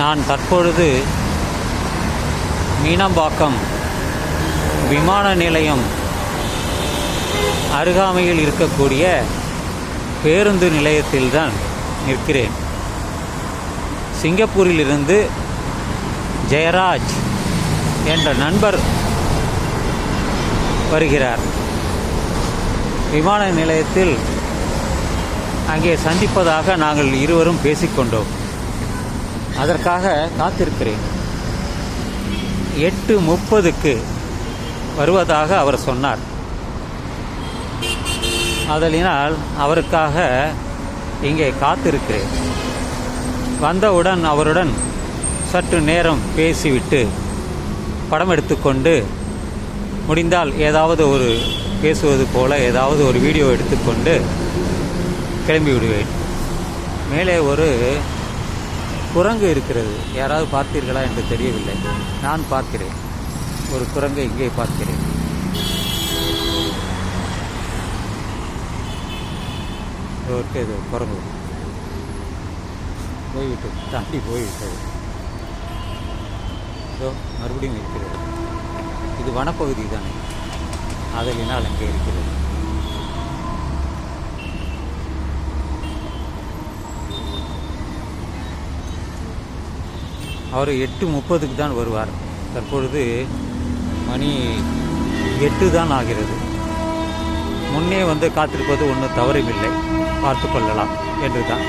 நான் தற்பொழுது மீனம்பாக்கம் விமான நிலையம் அருகாமையில் இருக்கக்கூடிய பேருந்து நிலையத்தில்தான் நிற்கிறேன். சிங்கப்பூரிலிருந்து ஜெயராஜ் என்ற நண்பர் வருகிறார். விமான நிலையத்தில் அங்கே சந்திப்பதாக நாங்கள் இருவரும் பேசிக்கொண்டோம். அதற்காக காத்திருக்கிறேன். எட்டு முப்பதுக்கு வருவதாக அவர் சொன்னார். அதலினால் அவருக்காக இங்கே காத்திருக்கிறேன். வந்தவுடன் அவருடன் சற்று நேரம் பேசிவிட்டு படம் எடுத்துக்கொண்டு முடிந்தால் ஏதாவது ஒரு பேசுவது போல ஏதாவது ஒரு வீடியோ எடுத்துக்கொண்டு கிளம்பி விடுவேன் மேலே ஒரு குரங்கு இருக்கிறது. யாராவது பார்த்தீர்களா என்று தெரியவில்லை. நான் பார்க்கிறேன். ஒரு குரங்கை இங்கே பார்க்கிறேன். இது குரங்கு. போய்விட்டது தாண்டி போய்விட்டது. இதோ மறுபடியும் இருக்கிறது. இது வனப்பகுதி தானே. அதனால் அங்கே இருக்கிறது. அவர் எட்டு முப்பதுக்கு தான் வருவார். தற்பொழுது மணி எட்டு தான் ஆகிறது. முன்னே வந்து காத்திருப்பது ஒன்றும் தவறுமில்லை பார்த்து கொள்ளலாம். என்று தான்